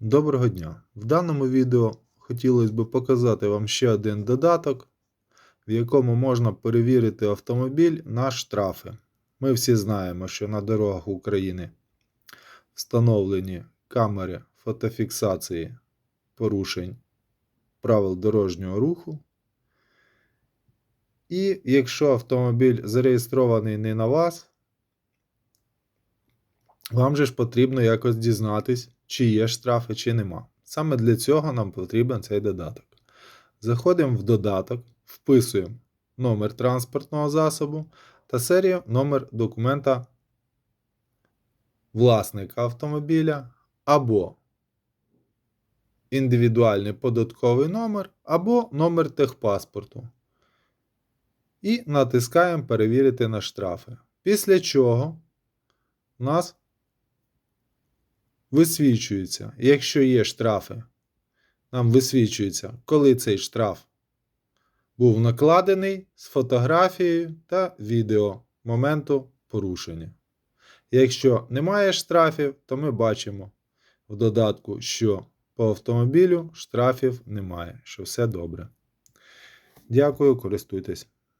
Доброго дня! В даному відео хотілося б показати вам ще один додаток, в якому можна перевірити автомобіль на штрафи. Ми всі знаємо, що на дорогах України встановлені камери фотофіксації порушень правил дорожнього руху. І якщо автомобіль зареєстрований не на вас, вам же ж потрібно якось дізнатись, чи є штрафи, чи нема. Саме для цього нам потрібен цей додаток. Заходимо в додаток, вписуємо номер транспортного засобу та серію номер документа власника автомобіля або індивідуальний податковий номер, або номер техпаспорту. І натискаємо Перевірити на штрафи. Після чого у нас висвічується, якщо є штрафи, нам висвічується, коли цей штраф був накладений з фотографією та відео моменту порушення. Якщо немає штрафів, то ми бачимо в додатку, що по автомобілю штрафів немає, що все добре. Дякую, користуйтесь.